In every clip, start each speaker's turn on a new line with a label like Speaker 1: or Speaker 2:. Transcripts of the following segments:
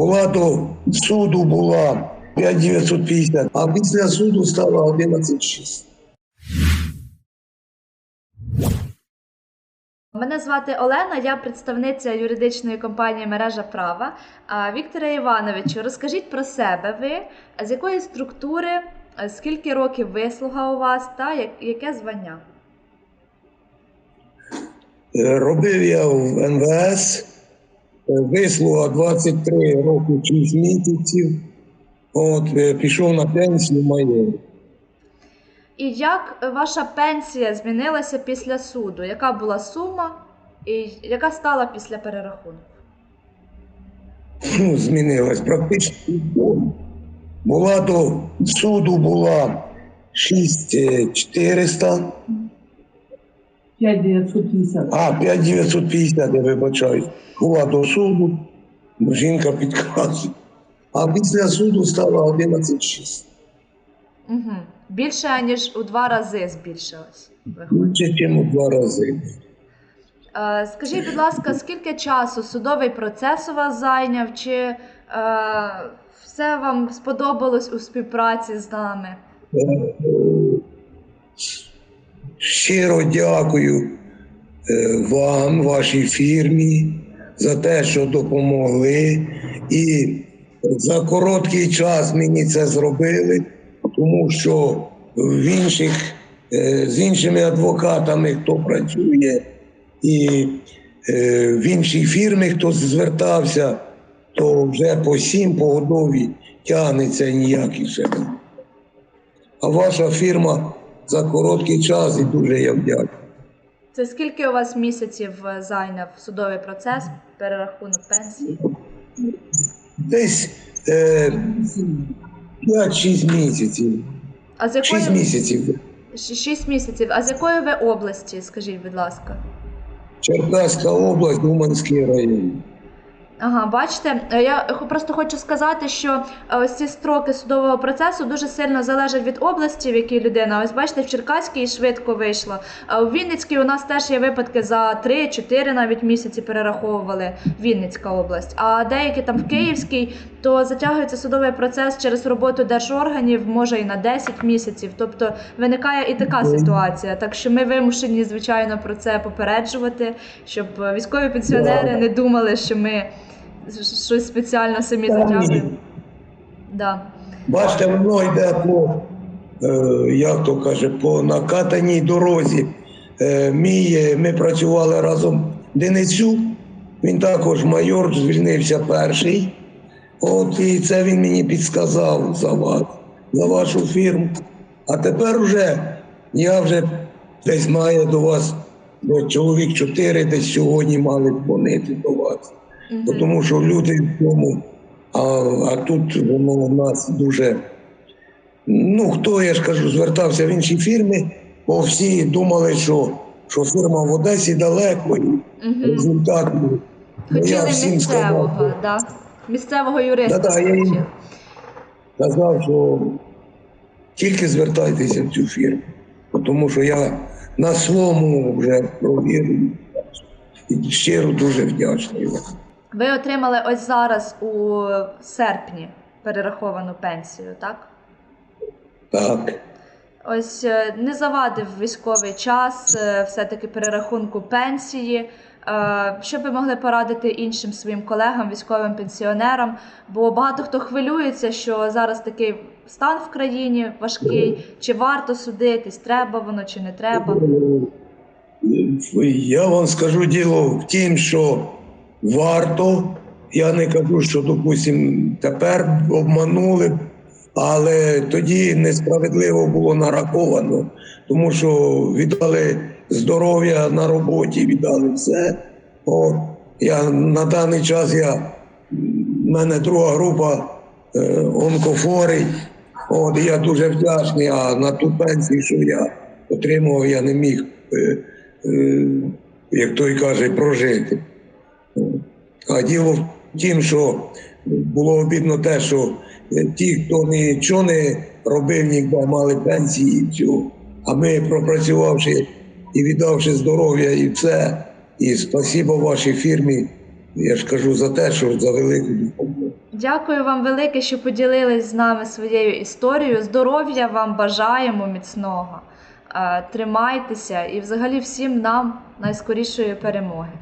Speaker 1: Була до суду була 5950, а після суду стало 116.
Speaker 2: Мене звати Олена, я представниця юридичної компанії Мережа права. Вікторе Івановичу, розкажіть про себе. Ви з якої структури, е, скільки років вислуга у вас та яке звання?
Speaker 1: Е, Робив я в НВС, е, вислуга 23 роки 6 місяців. От, е, пішов на пенсію майор.
Speaker 2: І як ваша пенсія змінилася після суду? Яка була сума і яка стала після перерахунку?
Speaker 1: ну, змінилась практично. Була до суду була 6400,
Speaker 3: 5950.
Speaker 1: а 5950, я вибачаю. Була до суду, жінка підказує. А після суду стало 116.
Speaker 2: Угу. Більше ніж у два рази збільшилось.
Speaker 1: Більше, ніж у два рази.
Speaker 2: Е, Скажіть, будь ласка, скільки часу судовий процес у вас зайняв? Чи е, все вам сподобалось у співпраці з нами?
Speaker 1: Щиро дякую е, вам, вашій фірмі, за те, що допомогли. І за короткий час мені це зробили, тому що в інших, е, з іншими адвокатами, хто працює, і е, в іншій фірмі, хто звертався, то вже по сім погодові тягнеться ніякий ще. а ваша фірма за короткий час і дуже я вдячний.
Speaker 2: Це скільки у вас місяців е, зайняв судовий процес, перерахунок пенсії?
Speaker 1: Десь е, 5-6 місяців.
Speaker 2: А з
Speaker 1: 6 місяців.
Speaker 2: Щ- шість місяців? А з якої ви області? Скажіть, будь ласка.
Speaker 1: Черкаська область, Уманський район.
Speaker 2: Ага, бачите, е, я просто хочу сказати, що е, ось ці строки судового процесу дуже сильно залежать від області, в якій людина. Ось бачите, в Черкаській швидко вийшло. А в Вінницькій у нас теж є випадки за 3-4 навіть місяці перераховували Вінницька область. А деякі там в Київській, то затягується судовий процес через роботу держорганів, може і на 10 місяців. Тобто виникає і така ситуація. Так що ми вимушені, звичайно, про це попереджувати, щоб військові пенсіонери не думали, що ми щось спеціально самі затягуємо. Да.
Speaker 1: Бачите, воно йде по, е, як то каже, по накатаній дорозі. Е, мій, ми працювали разом Денисюк, він також майор, звільнився перший. От і це він мені підсказав за вас, за вашу фірму. А тепер вже я вже десь маю до вас ну, чоловік чотири, десь сьогодні мали дзвонити до вас.
Speaker 2: Мгм.
Speaker 1: Тому що люди в цьому, а, а тут воно у нас дуже. Ну, хто, я ж кажу, звертався в інші фірми, бо всі думали, що, що фірма в Одесі далеко, і
Speaker 2: Мгм.
Speaker 1: результат. ну, я
Speaker 2: Хотіли
Speaker 1: всім
Speaker 2: місцевого,
Speaker 1: сказав,
Speaker 2: да. місцевого юриста.
Speaker 1: Да-да, я їм- казав, що тільки звертайтеся в цю фірму, тому що я на своєму вже провірив. І щиро дуже вдячний вам.
Speaker 2: Ви отримали ось зараз у серпні перераховану пенсію, так?
Speaker 1: Так.
Speaker 2: Ось е, не завадив військовий час, е, все-таки перерахунку пенсії. Е, Що б ви могли порадити іншим своїм колегам, військовим пенсіонерам? Бо багато хто хвилюється, що зараз такий стан в країні важкий. Чи варто судитись, треба воно чи не треба?
Speaker 1: Я вам скажу діло в тім, що варто. Я не кажу, що, допустим, тепер обманули, але тоді несправедливо було нараховано, тому що віддали здоров'я на роботі, віддали все. О, я на даний час я в мене друга група е, онкофорий. От я дуже вдячний. А на ту пенсію, що я отримував, я не міг, е, е, як той каже, прожити. А діло в тім, що було обідно те, що е, ті, хто нічого не робив, ніде мали пенсії і все. А ми, пропрацювавши і віддавши здоров'я і все, і спасибо вашій фірмі, я ж кажу за те, що за велику допомогу.
Speaker 2: Дякую вам велике, що поділились з нами своєю історією. Здоров'я вам бажаємо міцного. Е, Тримайтеся і взагалі всім нам найскорішої перемоги.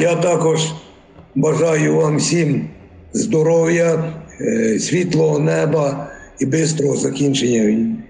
Speaker 1: Я також бажаю вам всім здоров'я, е, світлого неба і швидкого закінчення війни.